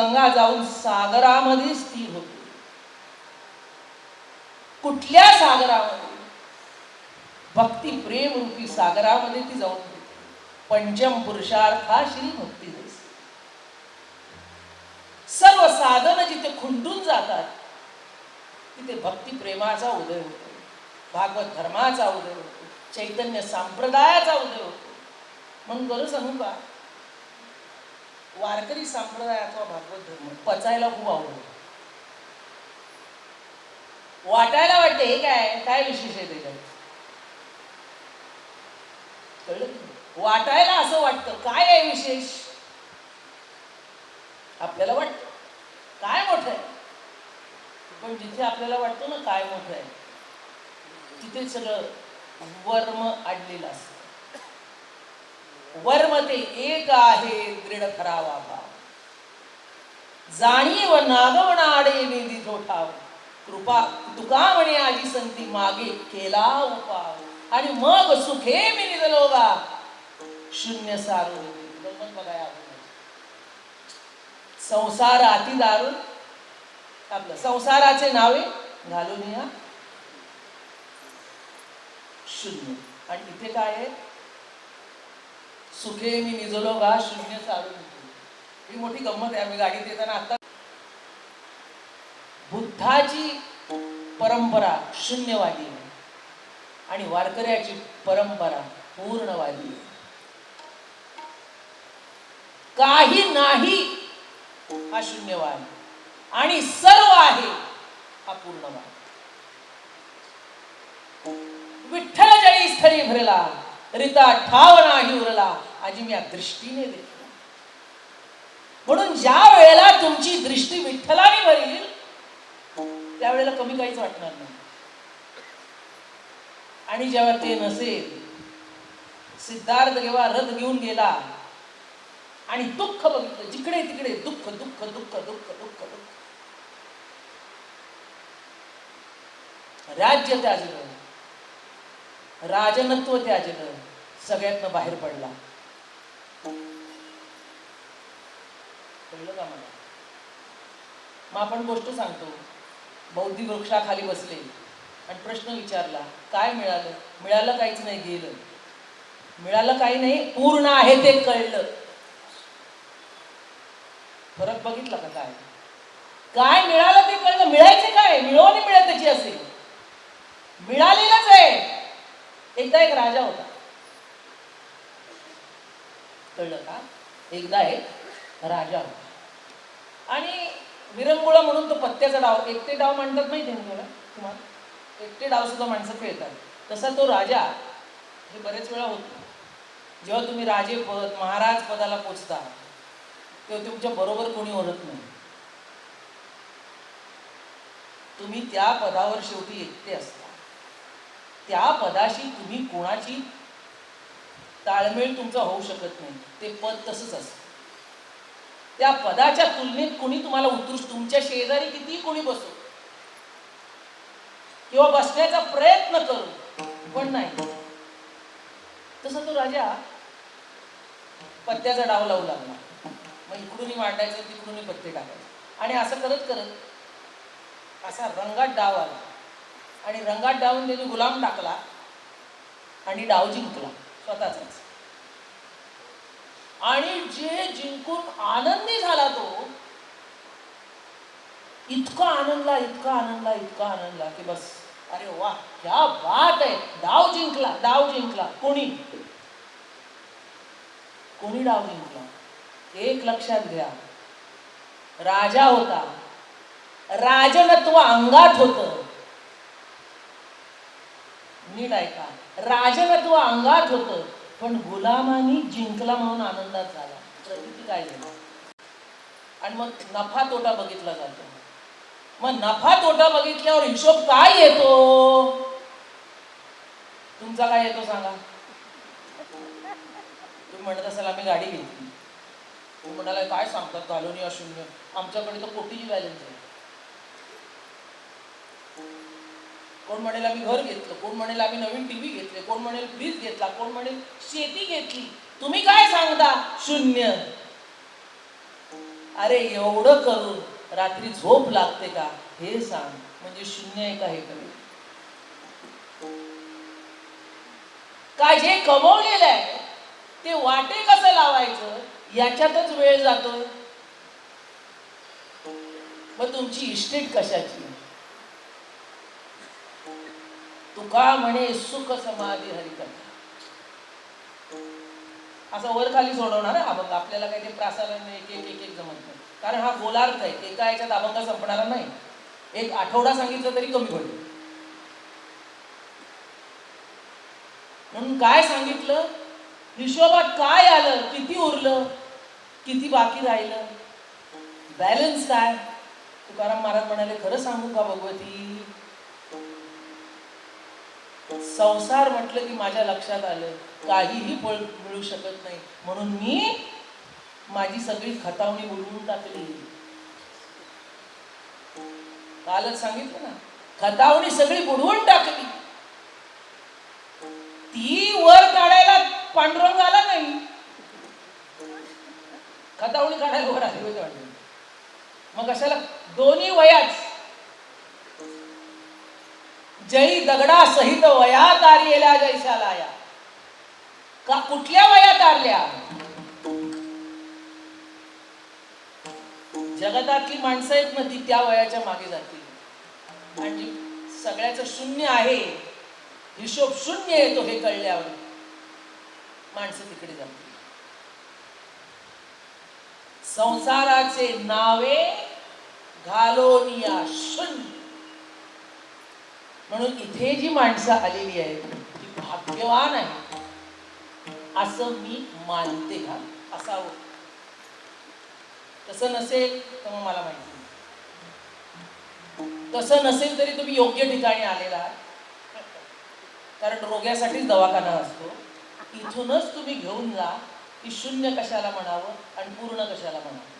गंगा जाऊन सागरामध्ये स्थिर होते. कुठल्या सागरामध्ये? भक्ती प्रेम रूपी सागरामध्ये ती जाऊन पंचम पुरुषार्था श्री भक्ती सर्व साधन जिथे खुंटून जातात तिथे भक्ती प्रेमाचा उदय होतो. भागवत धर्माचा उदय होतो. चैतन्य संप्रदायाचा उदय होतो. म्हणून बरं सांगू का वारकरी संप्रदाय अथवा भागवत धर्म पचायला खूप आवडतो वाटायला वाटते हे काय काय विशेष आहे त्याच्यात? कळलं वाटायला असं वाटतं काय आहे विशेष? आपल्याला वाटतं. काय मोठं आहे? पण जिथे आपल्याला वाटतं ना काय मोठं आहे तिथे सगळं वर्म अडलेलं असतं. वर्म ते एक आहे दृढ खरावा भाव. जाणीव नागवणा आडे निधी ठोठाव कृपा तुका म्हणे आजी संती मागे केला उपाव. आणि मग सुखे मी निघलोगा शून्य सारू. बघाय संसार अति दारू आपलं संसाराचे नावे घालून या. शून्य. आणि इथे काय आहे? सुखे मी निजलो गा शून्य चालू ही मोठी गंमत आहे आम्ही गाडीत येताना आता बुद्धाची परंपरा शून्यवादी आहे. आणि वारकऱ्याची परंपरा पूर्णवादी आहे. काही नाही हा शून्यवाद. आणि सर्व आहे हा पूर्णवाद. विठ्ठल जळी स्थळी भरला. रिता ठाव नाही उरला. आजी मी या दृष्टीने देखील. म्हणून ज्या वेळेला तुमची दृष्टी विठ्ठलाने भरील त्यावेळेला कमी काहीच वाटणार नाही. आणि जेव्हा ते नसेल सिद्धार्थ जेव्हा रथ घेऊन गेला आणि दुःख बघितलं जिकडे तिकडे दुःख दुःख दुःख दुःख दुःख दुःख. राज्य त्याजलं राजनत्व त्याजलं सगळ्यातनं बाहेर पडला. कळलं का मला? मग आपण गोष्ट सांगतो. बौद्धिक वृक्षाखाली बसले आणि प्रश्न विचारला काय मिळालं? मिळालं काहीच नाही गेलं. मिळालं काही नाही पूर्ण आहे ते कळलं. फरक बघितला का काय? काय मिळालं ते कळलं? मिळायचं काय? मिळवणी मिळत त्याची असेल. मिळालेलंच आहे. एकदा एक राजा होता. कळलं का? एकदा एक राजा होता. आणि विरंगुळा म्हणून तो पत्त्याचा डाव एकटे डाव म्हणतात माहिती आहे तुम्हाला? तुम्हाला एकटे डाव सुद्धा माणसं खेळतात. तसा तो राजा हे बरेच वेळा होतो. जेव्हा तुम्ही राजे पद महाराज पदाला पोचता तेव्हा तुमच्या बरोबर कोणी ओळख नाही. तुम्ही त्या पदावर शेवटी एकटे असता. त्या पदाशी तुम्ही कोणाची ताळमेळ तुमचा होऊ शकत नाही. ते पद तसंच असतं. त्या पदाच्या तुलनेत कोणी तुम्हाला उतरूस तुमच्या शेजारी किती कोणी बसो. किंवा बसण्याचा प्रयत्न करू पण नाही. तसं तो राजा पत्त्याचा डाव लावू लागला. मग इकडूनही मांडायचं तिकडूनही पत्ते टाकायचे. आणि असं करत करत असा रंगात डाव आला. आणि रंगात डावून त्यांनी गुलाम टाकला. आणि डाव जिंकला स्वतःचाच. आणि जे जिंकून आनंदी झाला तो इतका आनंदला इतका आनंदला इतका आनंदला की बस. अरे वा क्या बात आहे. डाव जिंकला डाव जिंकला. कोणी? कोणी डाव जिंकला? एक लक्षात घ्या. राजा होता. राजनत्व अंगात होतं. नीट ऐका राजनत्व अंगात होत. पण गुलामानी जिंकला म्हणून आनंदात झाला. काय झालं? आणि मग नफा तोटा बघितला जातो. मग नफा तोटा बघितल्यावर हिशोब काय येतो? तुमचा काय येतो सांगा? तुम्ही म्हणत असाल आम्ही गाडी घेतली. तुम्ही म्हणाला काय सांगतात? घालून या शून्य. आमच्याकडे तर कोटीची बॅलन्स आहे. कोण म्हणेल आम्ही घर घेतलं कोण म्हणेल आम्ही नवीन टीव्ही घेतले कोण म्हणेल फ्रीज घेतला कोण म्हणेल शेती घेतली तुम्ही काय सांगता? शून्य. अरे एवढं करून रात्री झोप लागते का? हे सांग. म्हणजे शून्य आहे का हे कमी? काय जे कमवलेलं आहे ते वाटे कसं लावायचं? याच्यातच वेळ जातोय. मग तुमची इस्टेट कशाची? तुका म्हणे? सुख समाधी हरिकथा असं वर खाली सोडवणार हा अभंग आपल्याला काही ते प्रासाला एक एक एक एक जमत नाही. कारण हा गोलार्थ आहे. एका याच्यात अभंग संपणारा नाही. एक आठवडा सांगितलं तरी कमी पडेल. म्हणून काय सांगितलं? हिशोबात काय आलं? किती उरलं? किती बाकी राहिलं? बॅलन्स काय? तुकाराम महाराज म्हणाले खरं सांगू का भगवती? संसार म्हटलं की माझ्या लक्षात आलं. काहीही फळ मिळू शकत नाही. म्हणून मी माझी सगळी खतावणी उडवून टाकली. कालच सांगितलं ना खतावणी सगळी बुडवून टाकली. ती वर काढायला पांडुरंग आला नाही. खतावणी काढायला वर आली मग कशाला? दोन्ही वयाच जई दगडा सहित वयात आर्येला जैशाला या का कुठल्या वयात आरल्या जगतातली माणसं आहेत ना ती त्या वयाच्या मागे जातील. आणि सगळ्याचं शून्य आहे हिशोब शून्य येतो हे कळल्यावर माणसं तिकडे जातील. संसाराचे नावे घालोनिया शून्य. म्हणून इथे जी माणसं आलेली आहेत ती भाग्यवान आहे असं मी मानते का असावं. तसं नसेल तर मग मला माहिती तसं नसेल तरी तुम्ही योग्य ठिकाणी आलेला आहात. कारण रोग्यासाठीच दवाखाना असतो. इथूनच तुम्ही घेऊन जा की शून्य कशाला म्हणावं आणि पूर्ण कशाला म्हणावं.